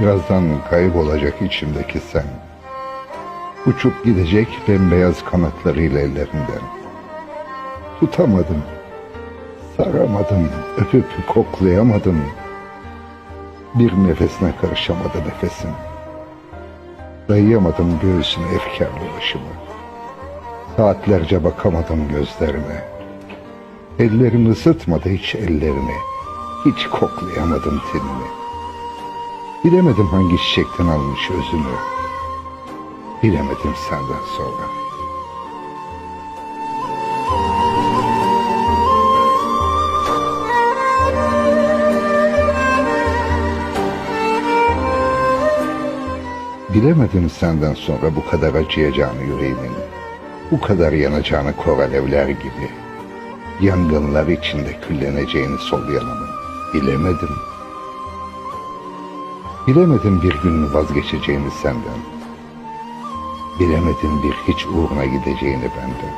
Birazdan kaybolacak içimdeki sen. Uçup gidecek bembeyaz kanatlarıyla ellerinden. Tutamadım, saramadım, öpüp koklayamadım. Bir nefesine karışamadı nefesim. Dayayamadım göğsüne efkar dolaşımı. Saatlerce bakamadım gözlerine. Ellerim ısıtmadı hiç ellerini. Hiç koklayamadım tenini. Bilemedim hangi çiçekten almış özünü. Bilemedim senden sonra. Bilemedim senden sonra bu kadar acıyacağını yüreğimin. Bu kadar yanacağını kor alevler gibi. Yangınlar içinde külleneceğini sol yanımın. Bilemedim. Bilemedim bir gün vazgeçeceğini senden. Bilemedim bir hiç uğruna gideceğini benden.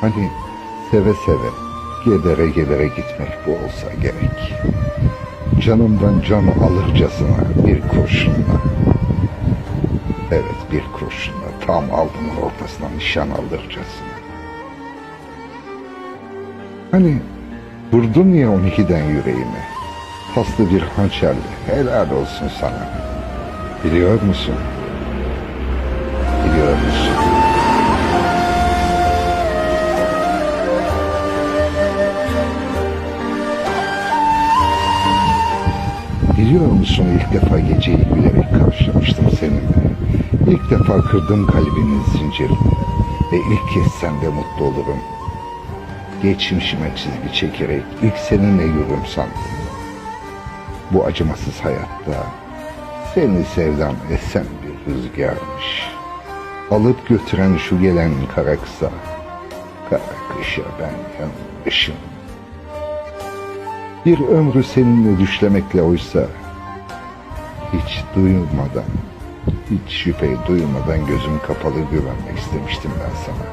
Hani seve seve, gedere gedere gitmek bu olsa gerek. Canımdan can alırcasına bir kurşunla. Evet bir kurşunla tam alnımın ortasına nişan aldırcasına. Hani vurdun ya 12'den yüreğime. Paslı bir hançerle helal olsun sana. Biliyor musun? Biliyor musun? Biliyor musun ilk defa geceyi gülerek karşılamıştım seninle. İlk defa kırdım kalbinin zincirini. Ve ilk kez sende mutlu olurum. Geçmişime çizgi çekerek ilk seninle yürürüm sandım. Bu acımasız hayatta seni sevdam esen bir rüzgarmış. Alıp götüren şu gelen kara kısa, kara kışa ben yanmışım. Bir ömrü seninle düşlemekle oysa hiç duymadan, hiç şüphe duymadan gözüm kapalı güvenmek istemiştim ben sana.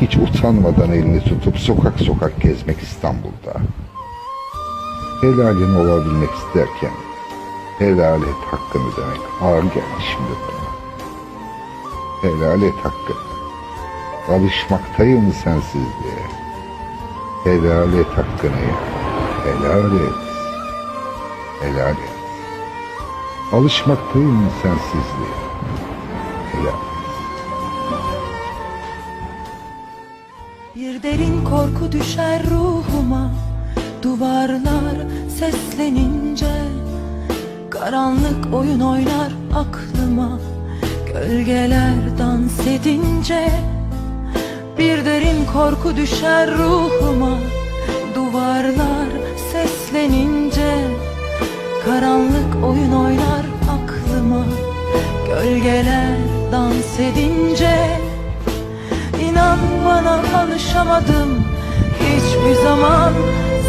Hiç utanmadan elini tutup sokak sokak gezmek İstanbul'da. Helalin olabilmek isterken helal et hakkını demek ağır geldi şimdi bana. Helal et hakkını. Alışmaktayım sensizliğe. Helal et hakkını ya. Helal et. Helal et. Alışmaktayım sensizliğe. Helal et. Bir derin korku düşer ruhuma Duvarlar seslenince Karanlık oyun oynar aklıma. Gölgeler dans edince Bir derin korku düşer ruhuma. Duvarlar seslenince Karanlık oyun oynar aklıma. Gölgeler dans edince İnan bana alışamadım hiçbir zaman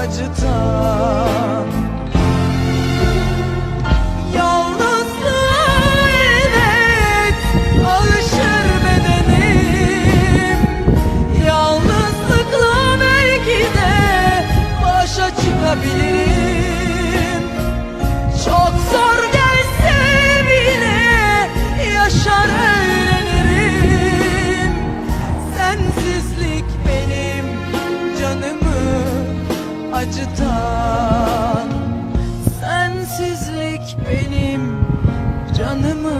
acıtan uzaktan Sensizlik benim canımı